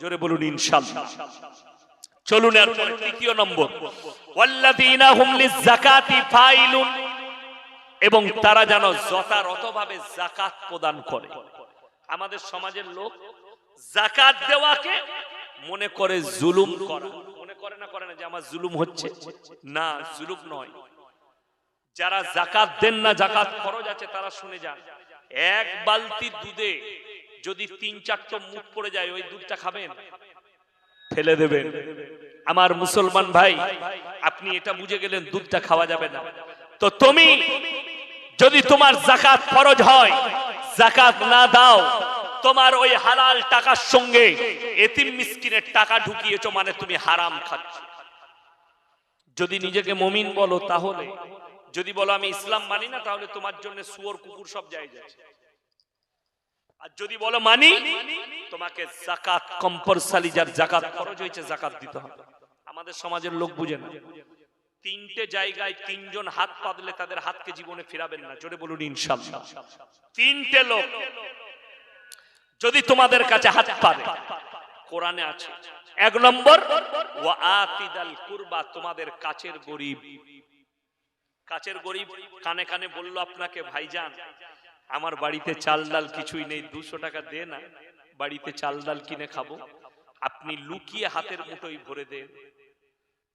জোরে বলুন ইনশাআল্লাহ চলুন এরপরে তৃতীয় নম্বর। ওয়াল্লাযীনা হুম লিযাকাতি ফাইলুন, এবং তারা যেন যথাযথভাবে জাকাত প্রদান করে। আমাদের সমাজের লোক জাকাত দেওয়াকে মনে করে জুলুম করা। মনে করে না করে না যে আমার জুলুম হচ্ছে? না, জুলুম নয়। যারা জাকাত দেন না জাকাত খরচ আছে, তারা শুনে যান। এক বালতি দুধে যদি তিন চারটা মুখ পড়ে যায়, ওই দুধটা খাবেন? ফেলে দেবেন। আমার মুসলমান ভাই, আপনি এটা বুঝে গেলেন, দুধটা খাওয়া যাবে না। তো তুমি, যদি তোমার জাকাত ফরজ হয়, জাকাত না দাও, তোমার ওই হালাল টাকার সঙ্গে এতিম মিসকিনের টাকা ঢুকিয়েছো মানে তুমি হারাম খাচ্ছ। যদি নিজেকে মমিন বলো তাহলে, যদি বলো আমি ইসলাম মানি না, তাহলে তোমার জন্য সুয়র কুকুর সব জায়গা আছে। আর যদি বলো মানি তোমাকে জাকাত কম্পালসারি যার জাকাত, খরচ হয়েছে জাকাত দিতে হবে। আমাদের সমাজের লোক বুঝে না। তিনটে জায়গায় তিনজন হাত পাতলে তাদের হাতকে জীবনে ফিরাবেন না। জোরে বলুন ইনশাআল্লাহ তিনটে লোক যদি তোমাদের কাছে হাত পাবে কোরআনে আছে, এক নম্বর, ওয়া আতিদাল কুরবা, তোমাদের কাছের গরিব। কাছের গরিব কানে কানে বলল আপনাকে, ভাইজান আমার বাড়িতে চাল ডাল কিছুই নেই, দুশো টাকা দে না, বাড়িতে চাল ডাল কিনে খাব। আপনি লুকিয়ে হাতের মুঠোই ভরে দেন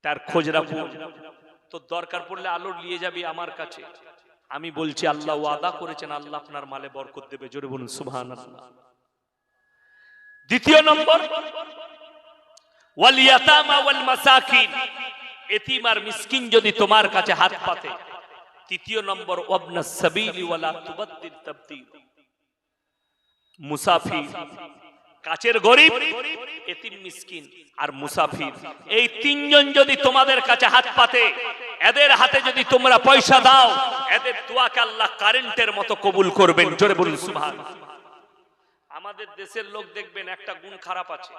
তার খোঁজ রাখুন তো দরকার পড়লে আলো নিয়ে যাবি আমার কাছে। আমি বলছি, আল্লাহ ওয়াদা করেছেন, আল্লাহ আপনার মালে বরকত দেবে। জোরে বলুন সুবহান দ্বিতীয় নম্বর, ওয়াল ইয়াতামা ওয়াল মাসাকিন। এতিম আর মিসকিন যদি তোমার কাছে হাত পাতে তৃতীয় নম্বর, ওয়াবনা মুসাফির কাছের গরিব, এতিম মিসকিন আর মুসাফির। এই তিনজন যদি তোমাদের কাছে হাত পাতে, এদের হাতে যদি তোমরা পয়সা দাও, এদের দোয়াকে আল্লাহ কারেন্টের মতো কবুল করবেন। জোরে বলুন, সুবহান। আমাদের দেশের লোক দেখবেন একটা গুণ খারাপ আছে।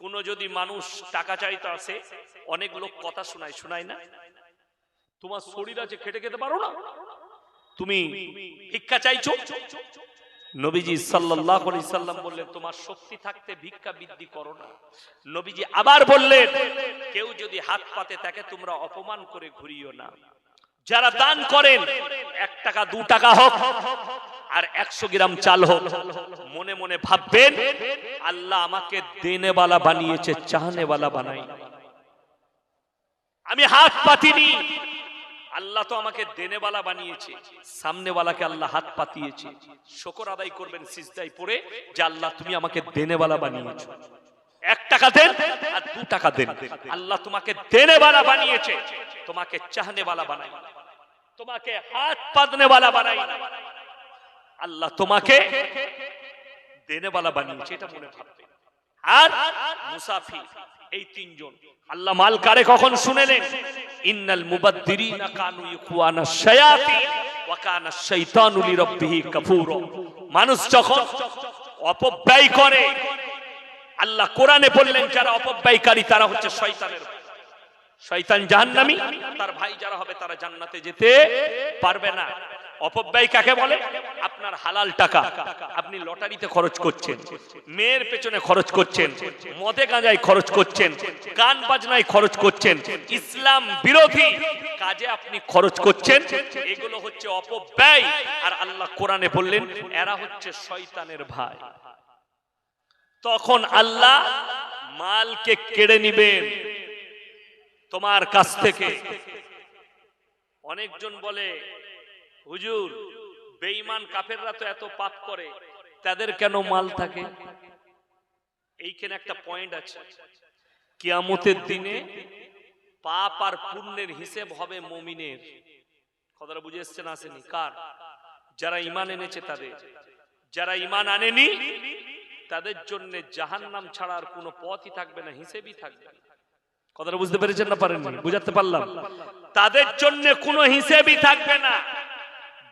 কোন যদি মানুষ টাকা চাইতে আসে, অনেক লোক কথা শোনায় শোনায় না? তোমার শরীর আছে, খেটে খেতে পারো না। তুমি ভিক্ষা চাইছো? নবীজি সাল্লাল্লাহু আলাইহি সাল্লাম বললেন, তোমার শক্তি থাকতে ভিক্ষা বৃদ্ধি করো না। নবীজি আবার বললেন, কেউ যদি হাত পাতে তাকে তোমরা অপমান করে ঘুরিও না। যারা দান করেন, এক টাকা, দু টাকা হোক আর একশো গ্রাম চাল হোক, মনে মনে ভাববেন, আল্লাহ আমাকে দেনেওয়ালা বানিয়েছে, চাহনেওয়ালা বানাই আমি হাত পাতিনি। আল্লাহ তো আমাকে দেনেওয়ালা বানিয়েছে, সামনেওয়ালাকে আল্লাহ হাত পাতিয়েছে। শকর আদায় করবেন সিজদাই পড়ে যে আল্লাহ তুমি আমাকে দেনেওয়ালা বানিয়েছো। এক টাকা দেন আর দু টাকা দেন। আল্লাহ তোমাকে দেনেওয়ালা বানিয়েছে, তোমাকে চাহনেওয়ালা বানাই তোমাকে হাত পাতনেওয়ালা বানাই আল্লাহ তোমাকে দেনেওয়ালা বানিয়েছে, এটা মনে ভাববে। আর মুসাফির এই তিনজন। আল্লাহ মাল কারে কখন শুনেলেন? ইন্নাল মুবাদ্দিরিনা কানু ইখওয়ানা শায়াতিন ওয়া কানা শাইতানু লিরাব্বিহি কাফুরা। মানুষ যখন অপব্যয় করে, আল্লাহ কোরআনে বললেন, যারা অপব্যয়কারী তারা হচ্ছে শয়তানের শয়তান জাহান্নামী। তার ভাই যারা হবে তারা জান্নাতে যেতে পারবে না। অপব্যয় কাকে বলে? আপনার হালাল টাকা। আপনি লটারিতে খরচ করছেন, মেয়ের পেছনে খরচ করছেন, মদে গাঁজায় খরচ করছেন, গান বাজনায় খরচ করছেন, ইসলাম বিরোধী কাজে আপনি খরচ করছেন। এগুলো হচ্ছে অপব্যয়। আর আল্লাহ কোরআনে বললেন, এরা হচ্ছে শয়তানের ভাই। তখন আল্লাহ মালকে কেড়ে নিবেন তোমার কাছ থেকে। অনেকজন বলে হুজুর বেঈমান কাফেররা তো এত পাপ করে তাদের কেন মাল থাকে? এইখানে একটা পয়েন্ট আছে। কিয়ামতের দিনে পাপ আর পুণ্যের হিসেব হবে মমিনের। কথাটা বুঝে এসছেন আসেনি? কার? যারা ইমান এনেছে তাদের। যারা ইমান আনেনি তাদের জন্য জাহান্নাম ছাড়া আর কোনো পথই থাকবে না হিসেবই থাকবে কথাটা বুঝতে পেরেছেন না পারেন বুঝাতে পারলাম। তাদের জন্য কোনো হিসেবই থাকবে না।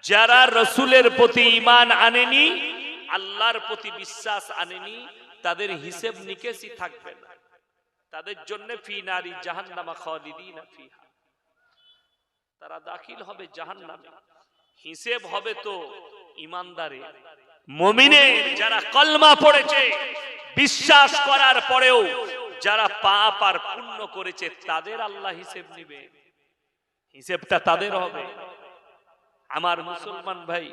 যারা রসুলের প্রতি ইমান আনেনি, আল্লাহর প্রতি বিশ্বাস আনেনি, তাদের হিসেব নিকেশই থাকবে না। তাদের জন্য ফি নারী জাহান্নামা খালিদিনা ফিহা। তারা দাখিল হবে জাহান্নামে। হিসেব হবে তো ইমানদারে মমিনে যারা কলমা পড়েছে, বিশ্বাস করার পরেও যারা পাপ আর পুণ্য করেছে, তাদের আল্লাহ হিসেব নিবে। হিসেবটা তাদের হবে। আমার মুসলমান ভাই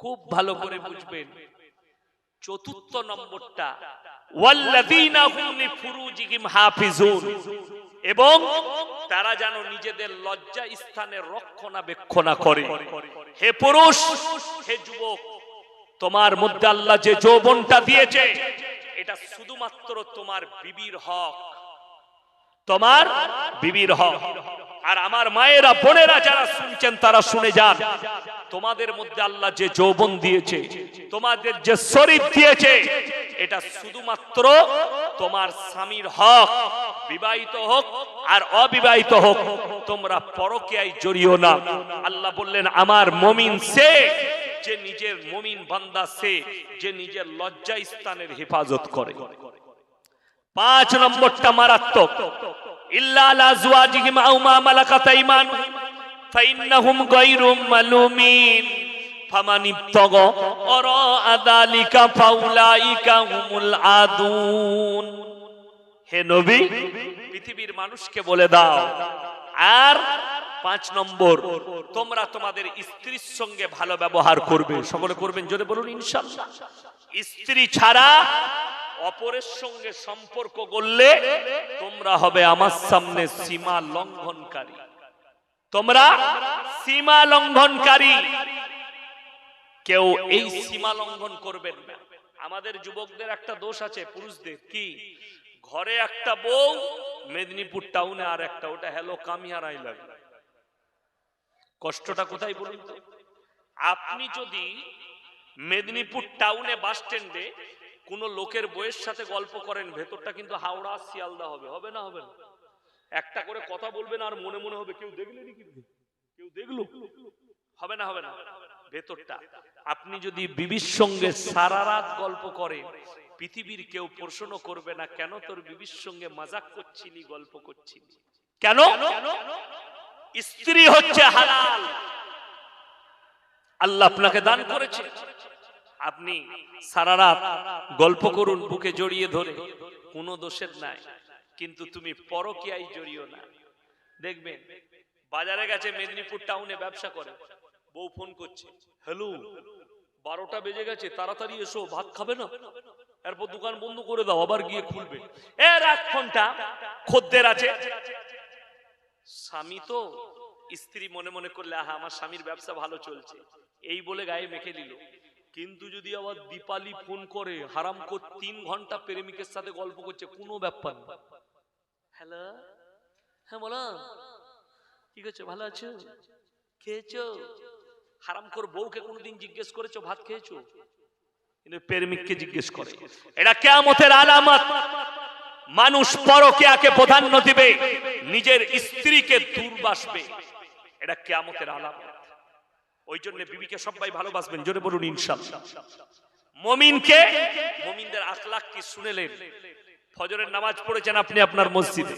খুব ভালো করে বুঝবেন। চতুর্থ নম্বরটা এবং তারা যেন নিজেদের লজ্জা স্থানে রক্ষণাবেক্ষণা করে। হে পুরুষ, হে যুবক, তোমার মধ্যে আল্লাহ যে যৌবনটা দিয়েছে, এটা শুধুমাত্র তোমার বিবির হক। তোমার বিবির হক। আর আমার মায়েরা, বোনেরা যারা শুনছেন, তারা শুনে যান। তোমাদের মধ্যে আল্লাহ যে যৌবন দিয়েছে, তোমাদের যে শরীর দিয়েছে, এটা শুধুমাত্র তোমার স্বামীর হক। বিবাহিত হোক আর অবিবাহিত হোক, তোমরা পরকীয়ায় জড়িও না। আল্লাহ বললেন, আমার মমিন সে, যে নিজের মমিন বান্দা সে, যে নিজের লজ্জা স্থানের হেফাজত করে। পাঁচ নম্বরটা মারাত্মক। মালুমিন। আদালিকা ফাউলাইকা পৃথিবীর মানুষকে বলে দাও, আর পাঁচ নম্বর, তোমরা তোমাদের স্ত্রীর সঙ্গে ভালো ব্যবহার করবে। সকলে করবেন? জোরে বলুন ইনশাআল্লাহ স্ত্রী ছাড়া অপরের সঙ্গে সম্পর্ক করলে তোমরা হবে আমার সামনে সীমা লঙ্ঘনকারী। তোমরা সীমা লঙ্ঘনকারী। কেউ এই সীমা লঙ্ঘন করবেন না। আমাদের যুবকদের একটা দোষ আছে, পুরুষদের কি? ঘরে একটা বউ, মেদিনীপুর টাউনে আর একটা, ওটা হ্যালো কামিয়ারাই লাগে। কষ্টটা কোথায় বলুন আপনি যদি মেদিনীপুর টাউনে বাস স্ট্যান্ডে কোন লোকের বইয়ের সাথে গল্প করেন, ভেতরটা কিন্তু হাওড়া, শিয়ালদা হবে। হবে না হবে না? একটা করে কথা বলবেন আর মনে মনে হবে, কেউ দেখলেনি কিন্তু কেউ দেখল? হবে না হবে না? ভেতরটা। আপনি যদি বিবির সঙ্গে সারা রাত গল্প করেন, পৃথিবীর কেউ প্রশ্ন করবে না, কেন তোর বিবির সঙ্গে মজাক করছিলি, গল্প করছিলি? কেন? স্ত্রী হচ্ছে হালাল। আল্লাহ আপনাকে দান করেছে। আপনি সারা রাত গল্প করুন, বুকে জড়িয়ে ধরে। কোনো দোষের নাই। কিন্তু তুমি পরকিয়ায় জড়িও না। দেখবেন, বাজারে গেছে, মেদিনীপুর টাউনে ব্যবসা করে। বউ ফোন করছে, হ্যালো, বারোটা বেজে গেছে, তাড়াতাড়ি এসো, ভাত খাবে না? এরপর দোকান বন্ধ করে দাও, আবার গিয়ে খুলবে। এর এক ঘণ্টা খদ্দের আছে। স্বামী তো স্ত্রী মনে মনে করলে, আহা, আমার স্বামীর ব্যবসা ভালো চলছে। এই বলে গায়ে মেখে দিল। কিন্তু যদি আবার দীপালি ফোন করে হারাম কর তিন ঘণ্টা প্রেমিকের সাথে গল্প করছে কোনো ব্যাপার না। হ্যালো? হ্যাঁ বলো। কি করছ? ভালো আছো? খেয়েছো? হারাম কর বউকে কোনোদিন জিজ্ঞেস করেছ ভাত খেয়েছো? কিন্তু প্রেমিককে জিজ্ঞেস করে। এটা কেমতের আলামত। মানুষ পরকেয়াকে প্রাধান্য দিবে নিজের স্ত্রীকে দূরবাসবে এটা কেমতের আলামত। ওই জন্য বিবিকে সবাই ভালোবাসবেন জোরে বলুন ইনশাআল্লাহ মমিনকে মমিনদের আখলাক কি শুনেলেন? ফজরের নামাজ পড়েছেন আপনি আপনার মসজিদে।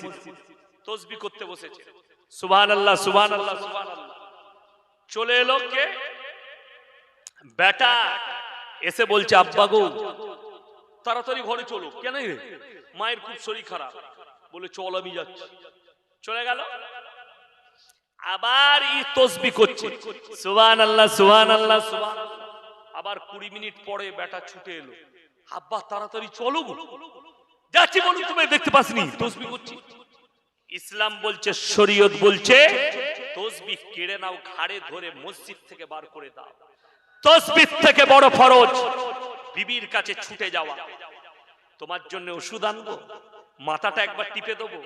তসবি করতে বসেছেন। সুবহান আল্লাহ সুবহান আল্লাহ সুবহান আল্লাহ চলে এলো কে? বেটা এসে বলছে আব্বা গো তাড়াতাড়ি ঘরে চলো। কেন রে? মায়ের খুব শরীর খারাপ। বলে চল আমি যাচ্ছি। চলে গেল? আবার ই তসবি করছে। সুবহান আল্লাহ সুবহান আল্লাহ সুবহান আবার কুড়ি মিনিট পরে বেটা ছুটে এলো। আব্বা, তাড়াতাড়ি চলো যাচ্ছি বলুন, তুমি দেখতে পাসনি তসবি করছি। ইসলাম বলছে, শরীয়ত বলছে, তসবি কেড়ে নাও, ঘাড়ে ধরে মসজিদ থেকে বার করে দাও। তসবির থেকে বড় ফরজ। বিবির কাছে ছুটে যাওয়া। তোমার জন্য ওষুধ আনব, মাথাটা একবার টিপে দেবো,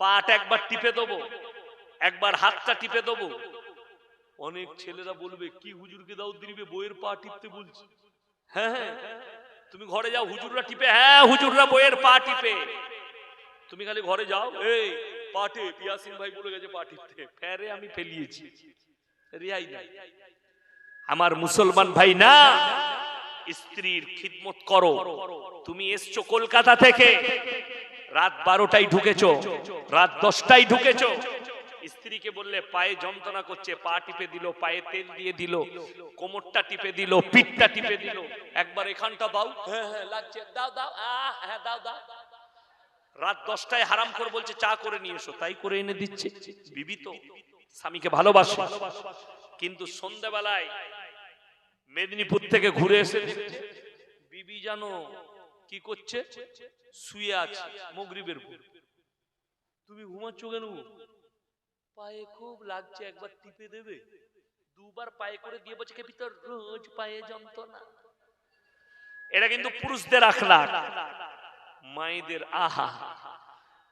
পাটা একবার টিপে দেবো একবার হাতটা টিপে দেবো। অনেক ছেলেরা বলবে, কি হুজুরকে দাও দিবে বইয়ের পা টিপতে বলছি। হ্যাঁ হ্যাঁ তুমি ঘরে যাও, হুজুররা টিপে হ্যাঁ হুজুররা বইয়ের পা টিপে। তুমি খালি ঘরে যাও, এই পাটে পিয়াসিন ভাই বলে গেছে, পা টিপতে। ফেরে আমি ফেলিয়েছি রিয়াই নাই। আমার মুসলমান ভাই না, স্ত্রীর খিদমত করো। তুমি এসছো কলকাতা থেকে। রাত বারোটায় ঢুকেছো, রাত দশটায় ঢুকেছো। স্ত্রীকে বললে, পায়ে যন্ত্রণা করছে, পা টিপে দিল, পায়ে তেল দিয়ে দিল, কোমরটা টিপে দিল, পিঠটা টিপে দিল। একবার এখানটা দাও। হ্যাঁ হ্যাঁ লাগছে। দাও দাও। হ্যাঁ দাও দাও। রাত দশটায় হারাম করে বলছে, চা করে নিয়ে এসো। তাই করে এনে দিচ্ছে। বিবি স্বামীকে ভালোবাসে। কিন্তু সন্ধ্যাবেলায় মেদিনীপুর থেকে ঘুরে এসে বিবি জানো কি করছে? শুয়ে আছে, মগরিবের তুমি ঘুমাচ্ছ কেন পায়ে খুব লাগছে একবার টিপে দেবে। দুবার পায়ে করে দিয়ে বলছে কেপি তোর রোজ পায়ে যন্ত্রণা। এটা কিন্তু পুরুষদের আখলাক মায়েদের আহা।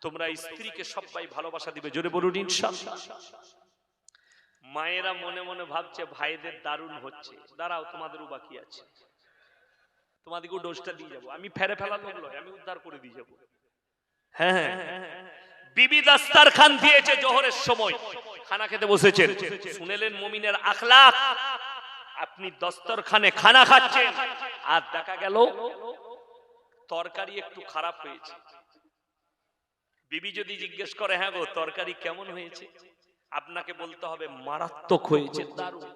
তোমরা স্ত্রীকে সবাই ভালোবাসা দিবে জোরে বলুন ইনশাআল্লাহ। মায়েরা মনে মনে ভাবছে ভাইদের দারুণ হচ্ছে। দাঁড়াও তোমাদেরও বাকি আছে। তোমাদেরকেও ডোজটা দিয়ে যাব। আমি ফেরে ফেলা লোক নয় আমি উদ্ধার করে দিয়ে যাব। হ্যাঁ হ্যাঁ। বিবি দাস্তার খান দিয়েছে জোহরের সময়। খানা খেতে বসেছেন। শুনেলেন মমিনের আখলাক আপনি দস্তরখানে খানা খাচ্ছেন। আর দেখা গেল, তরকারি একটু খারাপ হয়েছে। বিবি যদি জিজ্ঞেস করে হ্যাঁ গো, তরকারি কেমন হয়েছে? আপনাকে বলতে হবে, মারাত্মক হয়েছে, দারুণ।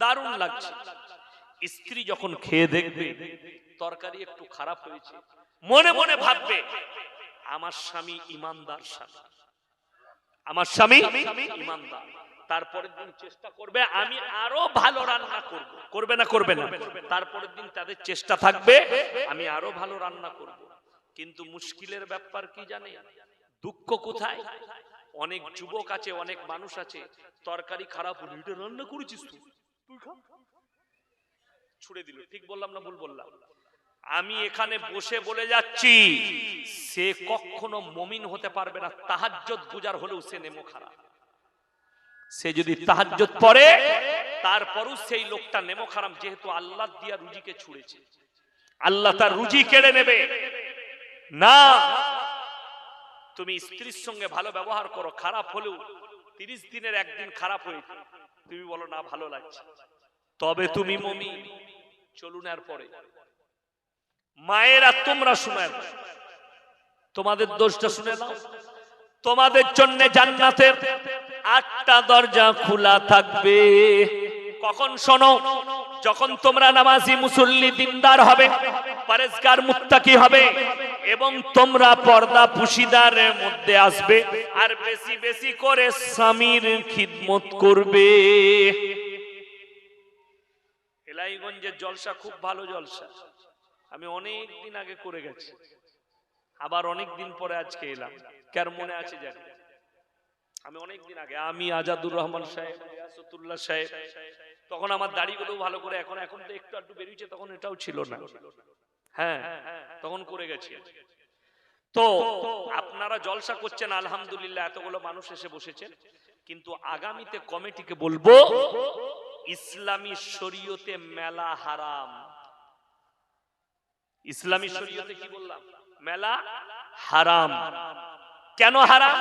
দারুণ লাগছে। স্ত্রী যখন খেয়ে দেখবে, তরকারি একটু খারাপ হয়েছে। মনে মনে ভাববে আমার স্বামী ইমানদার স্বামী। আমার স্বামী ইমানদার। তারপরের দিন চেষ্টা করবে, আমি আরও ভালো রান্না করব। করবে না করবে না? তারপরের দিন তাদের চেষ্টা থাকবে, আমি আরও ভালো রান্না করব। কিন্তু মুশকিলের ব্যাপার কি জানে? দুঃখ কোথায়? অনেক যুবক আছে, অনেক মানুষ আছে, তরকারি খারাপ হলো, এটা রান্না করেছিস তুই? ছুড়ে দিল। ঠিক বললাম না ভুল বললাম? আমি এখানে বসে বলে যাচ্ছি সে কখনো মমিন হতে পারবে না তাহাজ্জত গুজার হলেও সে নেমো খারাপ। সে যদি তাহাজ্জত পড়ে তারপরও সেই লোকটা নেমো খারাপ যেহেতু আল্লাহ দিয়া রুজিকে ছুড়েছে। আল্লাহ তার রুজি কেড়ে নেবে। না তুমি স্ত্রীর সঙ্গে ভালো ব্যবহার করো খারাপ হলেও তিরিশ দিনের একদিন খারাপ হয়েছে তুমি বলো না ভালো লাগছে। তবে তুমি মমি চলুন আর পরে। মায়েরা তোমরা শুনে তোমাদের দোষটা শুনে নাও। তোমাদের জন্য জান্নাতের আটটা দরজা খোলা থাকবে। কখন শোনো, যখন তোমরা নামাজি মুসল্লি দিনদার হবে পরেজগার মুত্তাকি হবে, এবং তোমরা পর্দা পুশিদারের মধ্যে আসবে, আর বেশি বেশি করে স্বামীর খিদমত করবে। এলাইগঞ্জের জলসা খুব ভালো জলসা। আমি অনেক দিন আগে করে গেছি। আবার অনেক দিন পরে আজকে এলাম। কার মনে আছে জানি? আমি অনেক দিন আগে, আমি আজাদুর রহমান সাহেব রিয়াসতুল্লাহ সাহেব, তখন আমার দাড়িগুলো ভালো করে, এখন এখন তো একটু একটু বেরিয়েছে, তখন এটাও ছিল না। হ্যাঁ তখন করে গেছি। তো, আপনারা জলসা করছেন, আলহামদুলিল্লাহ, এতগুলো মানুষ এসে বসেছেন। কিন্তু আগামীতে কমিটিকে বলব, ইসলামী শরীয়তে মেলা হারাম। ইসলামী শরীয়তে কি বললাম? মেলা হারাম। কেন হারাম?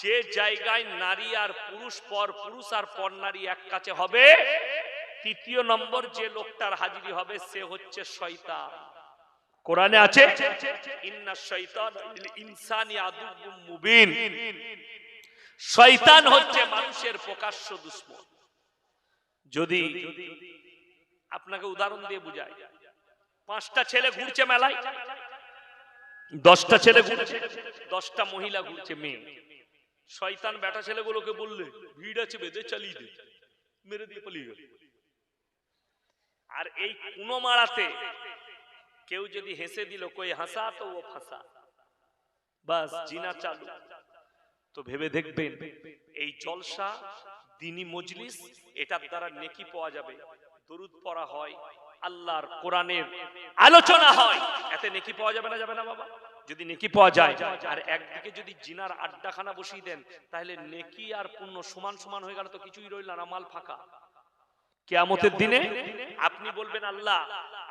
যে জায়গায় নারী আর পুরুষ পর পুরুষ আর পর নারী এক কাছে হবে তৃতীয় নম্বর যে লোকটার হাজিরি হবে সে হচ্ছে শয়তান। কোরআনে আছে? ইন্না শয়তান ইনসানি আদুউম মুবিন। শয়তান হচ্ছে মানুষের প্রকাশ্য দুশ্মন। যদি আপনাকে উদাহরণ দিয়ে বুঝাই। পাঁচটা ছেলে ঘুরছে মেলায়, দশটা ছেলে ঘুরছে, দশটা মহিলা ঘুরছে মেয়ে। শয়তান বেটা ছেলেগুলোকে বললে, ভিড় আছে, বেঁধে চালিয়ে দে। মেরে দিয়ে পালিয়ে গেল। আর এই কুনো মারাতে কেউ যদি হেসে দিল, কই হাসা তো ও ফাঁসা। বাস জিনা চালু। তো ভেবে দেখবেন, এই জলসা, দিনী মজলিস, এটার দ্বারা নেকি পাওয়া যাবে, দরুদ পড়া হয় আল্লাহর কোরআনের আলোচনা হয়। এতে নেকি পাওয়া যাবে না যাবে না বাবা? যদি নেকি পাওয়া যায় আর একদিকে যদি জিনার আড্ডাখানা বসিয়ে দেন তাহলে নেকি আর পুণ্য সমান সমান হয়ে গেল তো কিছুই রইল না মাল ফাঁকা। কেয়ামতের দিনে আপনি বলবেন আল্লাহ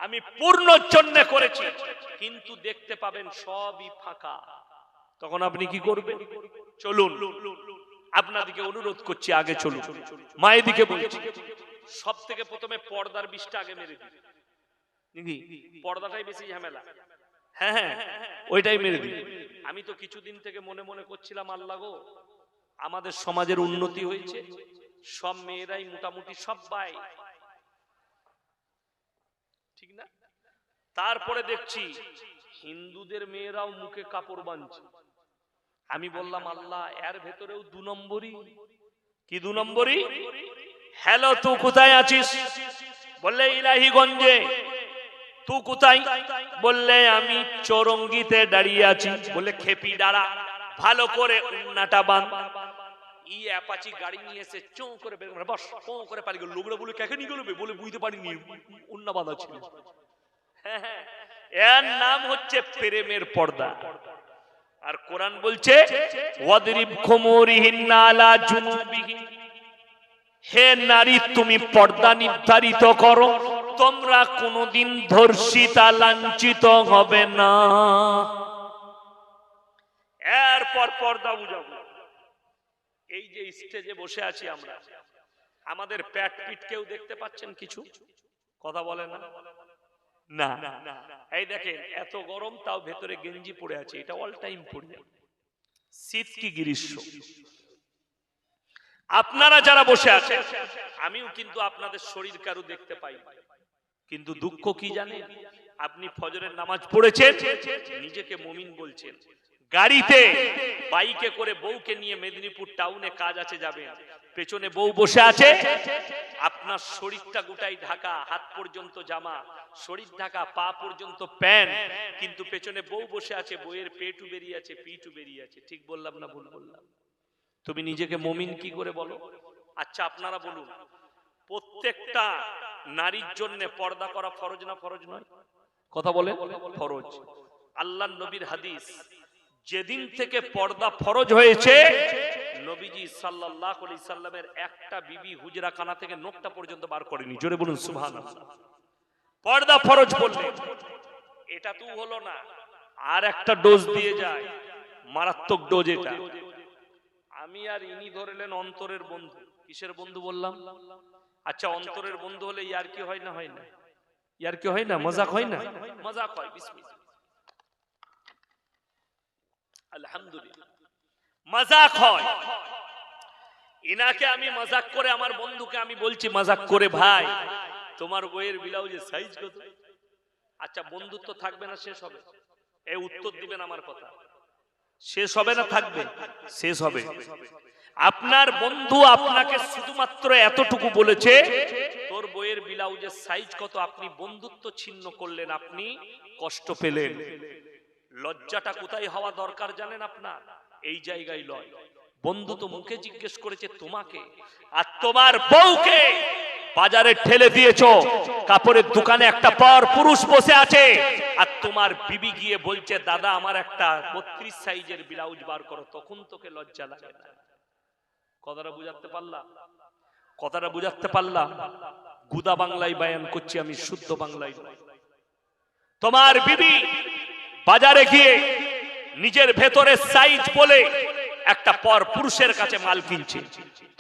আমি পূর্ণ জন্য করেছি কিন্তু দেখতে পাবেন সবই ফাঁকা। তখন আপনি কি করবেন? চলুন আপনাদিকে অনুরোধ করছি আগে চলুন। মায়ের দিকে বলছি সব থেকে প্রথমে পর্দার বিষটা আগে মেরে নাকি? পর্দাটাই বেশি ঝামেলা। হ্যাঁ হ্যাঁ ওইটাই মেরে দিন আমি তো কিছুদিন থেকে মনে মনে করছিলাম আল্লাহ গো আমাদের সমাজের উন্নতি হয়েছে সব মেয়েরাই মোটামুটি সবাই ঠিক না? তারপরে দেখছি হিন্দুদের মেয়েরাও মুখে কাপড় বাঁধছে। আমি বললাম আল্লাহ এর ভেতরেও দু নম্বরই। কি দু নম্বরই? হ্যালো তুই কোথায় আছিস? বললে, ইলাহিগঞ্জে। তুই কোথায়? বললে, আমি চৌরঙ্গিতে দাঁড়িয়ে আছি। বলে খেপি দাঁড়া। ভালো করে উন্নাটা বান ই অ্যাপাচি গাড়ি নিয়ে এসে চৌ করে বের করে, বস, পৌ করে গেল। লোকরা বলে কেকে নিয়ে বলে বুঝতে পারিনি, উন্না বাঁধা ছিল। এর নাম হচ্ছে প্রেমের পর্দা। আর কোরআন বলছে, ওয়াদরিব খুমুরিহিন্না আলা জুনুবিহিন। হে নারী, তুমি পর্দা নির্ধারিত করো। তোমরা কোনোদিন ধর্ষিতা লাঞ্ছিত হবে না। এরপর পর্দা বুঝাবো। এই যে স্টেজে বসে আছি আমরা, আমাদের প্যাট পিট কেউ দেখতে পাচ্ছেন কিছু? কথা বলে না? না। এই দেখেন, এত গরম, তাও ভেতরে গেঞ্জি পড়ে আছে। এটা অল টাইম পড়ে শীত কি গ্রীষ্ম। আপনারা যারা বসে আছেন, আমিও কিন্তু আপনাদের শরীর কারু দেখতে পাই। কিন্তু দুঃখ কি জানে আপনি ফজরের নামাজ পড়েছেন, নিজেকে মমিন বলছেন। গাড়িতে, বাইকে করে বউকে নিয়ে মেদিনীপুর টাউনে কাজ আছে যাবেন। পেছনে বউ বসে আছে, আপনার শরীরটা গোটাই ঢাকা, হাত পর্যন্ত জামা, শরীর ঢাকা, পা পর্যন্ত প্যান্ট, কিন্তু পেছনে বউ বসে আছে বইয়ের পেটু বেরিয়ে আছে পিটু বেরিয়ে আছে। ঠিক বললাম না ভুল বললাম? তুমি নিজেকে মমিন কি করে বলো? আচ্ছা আপনারা বলুন, প্রত্যেকটা নারীর জন্য পর্দা করা ফরজ না ফরজ নয়? কথা বলে ফরজ। আল্লাহ নবীর হাদিস, যেদিন থেকে পর্দা ফরজ হয়েছে, নবীজি আলাইহি সাল্লামের একটা বিবি হুজরা খানা থেকে নোকটা পর্যন্ত বার করেনি। জোরে বলুন, সুবহানাল্লাহ। পর্দা ফরজ বললেন এটা তো হলো না, আর একটা ডোজ দিয়ে যায়, মারাত্মক ডোজ এটা। আমি আর ইনি ধরলেন অন্তরের বন্ধু। কিসের বন্ধু বললাম? আচ্ছা অন্তরের বন্ধু হলে ইয়ার কি হয় না হয় না? ইয়ার কি হয় না? মজাক হয় না? মজাক হয় আলহামদুলিল্লাহ। মজাক হয়। ইনাকে আমি মজাক করে, আমার বন্ধুকে আমি বলছি, মজাক করে ভাই, তোমার বইয়ের ব্লাউজের সাইজ কত? আচ্ছা বন্ধুত্ব থাকবে না, শেষ হবে। এই উত্তর দিবেন আমার কথা। শেষ হবে না, থাকবে। শেষ হবে। আপনার বন্ধু আপনাকে শুধুমাত্র এতটুকু বলেছে, তোর বইয়ের ব্লাউজের সাইজ কত? আপনি বন্ধুত্ব ছিন্ন করলেন, আপনি কষ্ট পেলেন। লজ্জাটা কোথায় হওয়া দরকার জানেন আপনার? এই জায়গায় লয়। বন্ধু তো মুখে জিজ্ঞেস করেছে, তোমাকে? আর তোমার বউকে বাজারে ঠেলে দিয়েছ। কাপড়ের দোকানে একটা পর পুরুষ বসে আছে, আর তোমার বিবি গিয়ে বলছে, দাদা, আমার একটা বত্রিশ সাইজের ব্লাউজ বার করো। তখন তোকে লজ্জা লাগে না। কথাটা বুঝাতে পারলাম কথাটা বুঝাতে পারলাম গুদা বাংলায় বায়ান করছি আমি, শুদ্ধ বাংলায় তোমার বিবি বাজারে গিয়ে নিজের ভেতরে সাইজ বলে একটা পর পুরুষের কাছে মাল কিনছে।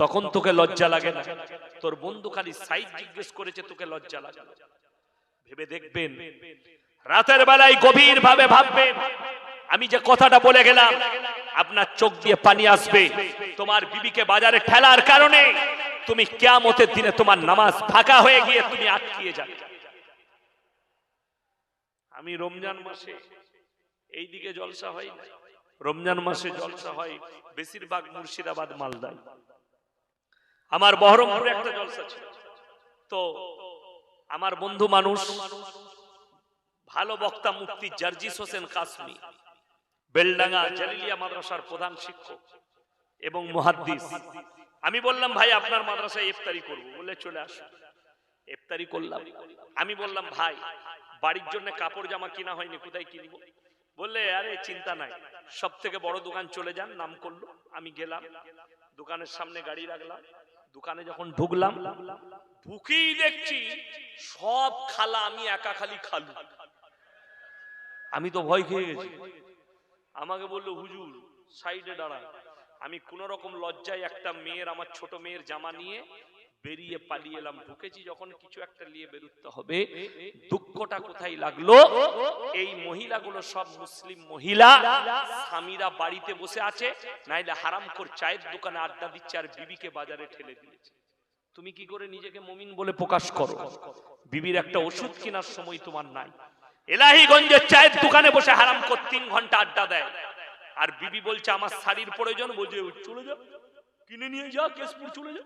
তখন তোকে লজ্জা লাগে না। তোর বন্ধু খালি সাইজ জিজ্ঞেস করেছে, তোকে লজ্জা লাগে ভেবে দেখবেন রাতের বেলায় গভীর ভাবে ভাববেন আমি যে কথাটা বলে গেলাম, আপনার চোখ দিয়ে পানি আসবে। তোমার বিবিকে বাজারে ঠেলার কারণে তুমি কেয়ামতের দিনে তোমার নামাজ ফাঁকা হয়ে গিয়ে তুমি আটকিয়ে যাবে। আমি রমজান মাসে এই দিকে জলসা হয় রমজান মাসে জলসা হয় বেশিরভাগ মুর্শিদাবাদ, মালদায়। আমার বহরমপুরে একটা জলসা ছিল। তো আমার বন্ধু মানুষ ভালো বক্তা মুক্তি জার্জিস হোসেন কাসমি, বেলডাঙ্গা জালিলিয়া মাদ্রাসার প্রধান শিক্ষক এবং মুহাদ্দিস। আমি বললাম, ভাই, আপনার মাদ্রাসায় ইফতারি করব। বলে চলে আসো ইফতারি করলাম। আমি বললাম, ভাই, বাড়ির জন্য কাপড় জামা কিনা হয়নি, কোথায় কিনবো? বললে, আরে, চিন্তা নাই। সব থেকে বড় দোকান চলে যান। নাম করল। আমি গেলাম। দোকানের সামনে গাড়ি রাখলাম। দোকানে যখন ঢুকলাম, ঢুকেই দেখছি সব খালা আমি একা খালি খালু। আমি তো ভয় খেয়ে গেছি আমাকে বলল, হুজুর, সাইডে দাঁড়ান। আমি কোন রকম লজ্জায় একটা মেয়ের, আমার ছোট মেয়ের জামা নিয়ে বেরিয়ে পালিয়ে এলাম। ঢুকেছি যখন কিছু একটা নিয়ে বেরুতে হবে। দুঃখটা কোথায় লাগল? এই মহিলাগুলো সব মুসলিম মহিলা। স্বামীরা বাড়িতে বসে আছে। নাইলে হারাম কর চায়ের দোকানে আড্ডা দিচ্ছে আর বিবিকে বাজারে ঠেলে দিয়েছে। তুমি কি করে নিজেকে মমিন বলে প্রকাশ করো? বিবির একটা ওষুধ কেনার সময় তোমার নাই। এলাহিগঞ্জের চায়ের দোকানে বসে হারাম কর, তিন ঘণ্টা আড্ডা দেয়। আর বিবি বলছে, আমার শাড়ির প্রয়োজন। বলছে চলে যা, কিনে নিয়ে যা, কেশপুর চলে যা।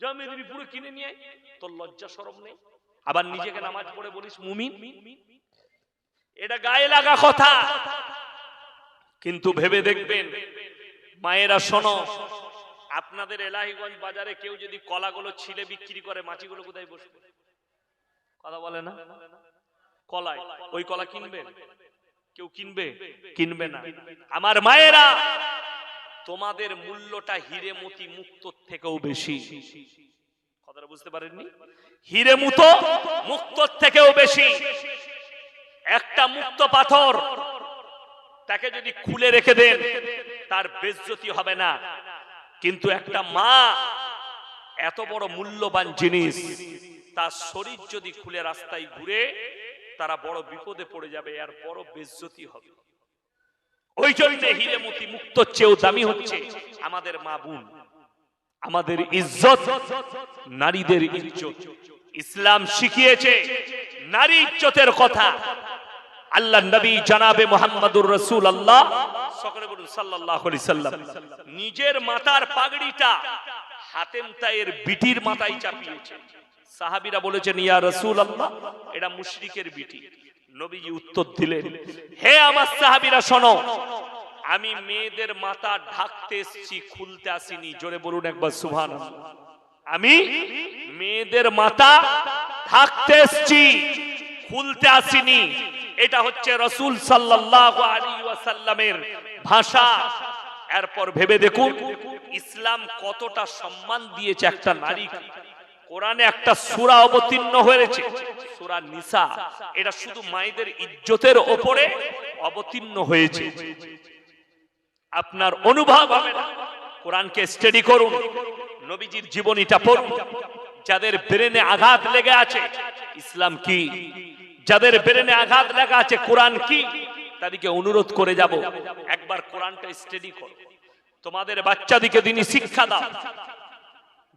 যা মেদিনীপুরে কিনে নিয়ে তোর লজ্জা সরম নেই। আবার নিজেকে নামাজ পড়ে বলিস, মুমিন, এটা গায়ে লাগা কথা। কিন্তু ভেবে দেখবেন, মায়েরা শোনো, আপনাদের এলাহিগঞ্জ বাজারে কেউ যদি কলাগুলো ছিলে বিক্রি করে মাছিগুলো কোথায় বসবে? কথা বলে না? কলায় ওই কলা কিনবেন কেউ কিনবে? কিনবে না। আমার মায়েরা, তোমাদের মূল্যটা হিরে মতি মুক্ত থেকেও বেশি। কথাটা বুঝতে পারেননি? হিরে মুতো মুক্ত থেকেও বেশি। একটা মুক্ত পাথর তাকে যদি খুলে রেখে দেন, তার বেজ্জতি হবে না। কিন্তু একটা মা এত বড় মূল্যবান জিনিস, তার শরীর যদি খুলে রাস্তায় ঘুরে তারা বড় বিপদে পড়ে যাবে, আর বড় বেজ্জতি হবে। ওই জন্য হিরেমতি মুক্ত চেয়েও দামি হচ্ছে আমাদের মা বোন, আমাদের ইজ্জত, নারীদের ইজ্জত। ইসলাম শিখিয়েছে নারী ইজ্জতের কথা। আল্লাহ নবী জানাবে মোহাম্মদুর রসুল আল্লাহ সকলে বলুন আলাইহি সাল্লাম। নিজের মাথার পাগড়িটা হাতেম তায়ের বিটির মাথায় চাপিয়েছে। সাহাবীরা বলেছেন, ইয়া রাসূল আল্লাহ এটা মুশরিকের বিটি। নবীজি উত্তর দিলেন, হে আমার সাহাবীরা, শোনো, আমি মেয়েদের মাথা ঢাকতে এসেছি, খুলতে আসিনি। জোরে বলুন একবার, সুবহানাল্লাহ। আমি মেয়েদের মাথা ঢাকতে এসেছি, খুলতে আসিনি। এটা হচ্ছে রসুল সাল্লাল্লাহু আলাইহি ওয়াসাল্লামের ভাষা। এরপর ভেবে দেখুন, ইসলাম কতটা সম্মান দিয়েছে একটা নারীকে। কোরআনে একটা সুরা অবতীর্ণ হয়েছে। সূরা নিসা, এটা শুধু মায়েদের ইজ্জতের ওপরে অবতীর্ণ হয়েছে। আপনার অনুভব কোরআনকে স্টাডি করুন। নবীজির জীবনীটা পড়ুন। যাদের ব্রেনে আঘাত লেগে আছে, ইসলাম কি? যাদের ব্রেনে আঘাত লেগে আছে, কোরআন কি? তাদেরকে অনুরোধ করে যাব। একবার কোরআনটা স্টাডি করো। তোমাদের বাচ্চাদিকে দিনই শিক্ষা দাও।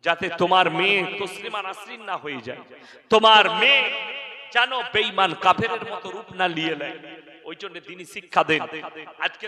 যাতে তোমার মেয়ে তসলিমা নাসরিন না হয়ে যায়। তোমার মেয়ে জানো বেঈমান কাফেরের মতো রূপ না নিয়ে নেয়। ওই জন্য তিনি শিক্ষা দেন। আজকে